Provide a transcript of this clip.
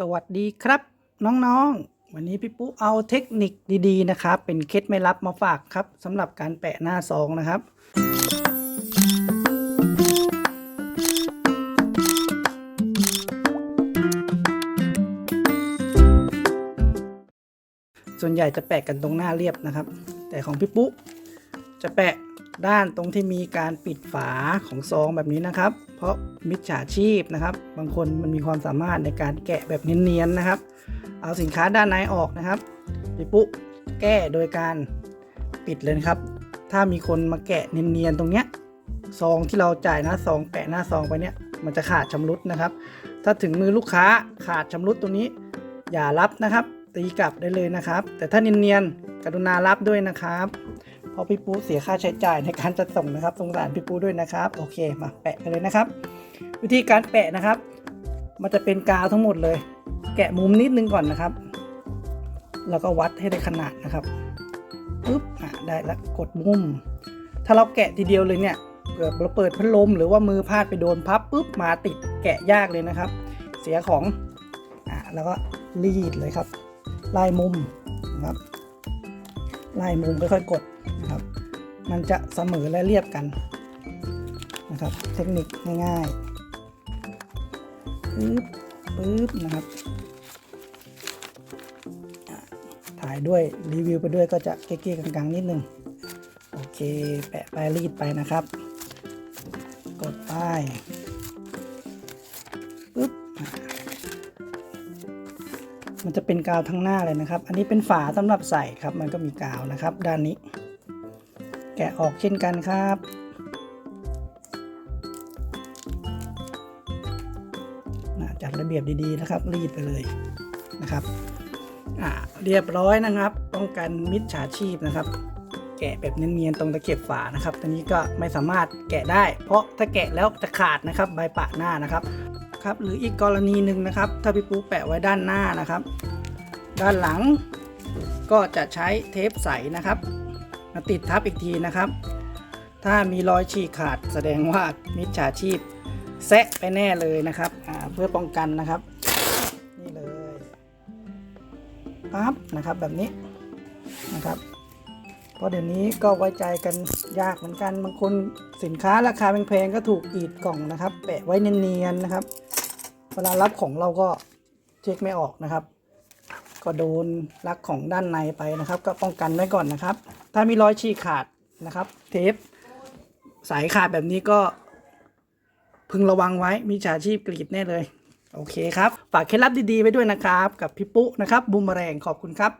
สวัสดีครับ น้องๆ วันนี้พี่ปุ๊เอาเทคนิคดีๆนะครับ เป็นเคล็ดไม่ลับมาฝากครับสำหรับการแปะหน้าซองนะครับ ส่วนใหญ่จะแปะกันตรงหน้าเรียบนะครับ แต่ของพี่ปุ๊จะแปะ ด้านตรงที่มีการปิดฝาของซองแบบนี้นะครับ เพราะมิจฉาชีพนะครับ บางคนมันมีความสามารถในการแกะแบบเนียนๆนะครับ เอาสินค้าด้านในออกนะครับพี่ปุ๊แก้โดยการปิดเลยครับ ถ้ามีคนมาแกะเนียนๆตรงเนี้ยซองที่เราจ่ายหน้าซองแปะหน้าซองไปเนี้ยมันจะขาดชำรุดนะครับ ถ้าถึงมือลูกค้าขาดชำรุดตรงนี้ อย่ารับนะครับ ตีกลับได้เลยนะครับ แต่ถ้าเนียนๆกรุณารับด้วยนะครับ เพราะพี่ปูเสียค่าใช้จ่ายในการจัดส่งนะครับสงสารพี่ปูด้วยนะครับ โอเคมาแปะกันเลยนะครับ วิธีการแปะนะครับ มันจะเป็นกาวทั้งหมดเลย แกะมุมนิดนึงก่อนนะครับ แล้วก็วัดให้ได้ขนาดนะครับปึ๊บอะได้แล้วกดมุม ถ้าเราแกะทีเดียวเลยเนี่ยเกิดเราเปิดพัดลมหรือว่ามือพลาดไปโดนพับปุ๊บมาติดแกะยากเลยนะครับ เสียของอะแล้วก็รีดเลยครับไล่มุมนะครับ ไล่มุมค่อยๆกดนะครับ มันจะเสมอและเรียบกันนะครับ เทคนิคง่ายๆปึ๊บปึ๊บนะครับถ่ายด้วยรีวิวไปด้วยก็จะเก๊ๆกังๆนิดนึงโอเค แปะไปรีดไปนะครับ กดป้ายปึ๊บ มันจะเป็นกาวทั้งหน้าเลยนะครับ อันนี้เป็นฝาสำหรับใส่ครับ มันก็มีกาวนะครับ ด้านนี้ แกะออกเช่นกันครับจัดระเบียบดีๆนะครับ รีดไปเลยนะครับอ่าเรียบร้อยนะครับ ป้องกันมิจฉาชีพนะครับ แกะแบบเนียนๆตรงตะเข็บฝานะครับตัวนี้ก็ไม่สามารถแกะได้ เพราะถ้าแกะแล้วจะขาดนะครับ ใบปะหน้านะครับ ครับหรืออีกกรณีหนึ่งนะครับ ถ้าพี่ปูแปะไว้ด้านหน้านะครับ ด้านหลังก็จะใช้เทปใสนะครับ มาติดทับอีกทีนะครับ ถ้ามีรอยฉีกขาดแสดงว่ามิจฉาชีพแซะไปแน่เลยนะครับเพื่อป้องกันนะครับ นี่เลยปั๊บนะครับแบบนี้นะครับ ราะเดี๋ยวนี้ก็ไว้ใจกันยากเหมือนกันบางคนสินค้าราคาแพงๆก็ถูกอีดกล่องนะครับ แปะไว้เนียนๆนะครับ เวลารับของเราก็เช็คไม่ออกนะครับ ก็โดนลักของด้านในไปนะครับ ก็ป้องกันไว้ก่อนนะครับ ถ้ามีรอยฉีกขาดนะครับ เทปสายขาดแบบนี้ก็พึงระวังไว้มีฉาชีพกรีดแน่เลย โอเคครับ ฝากเคล็ดลับดีๆไว้ด้วยนะครับ กับพี่ปุ๊นะครับบูมแมลงขอบคุณครับ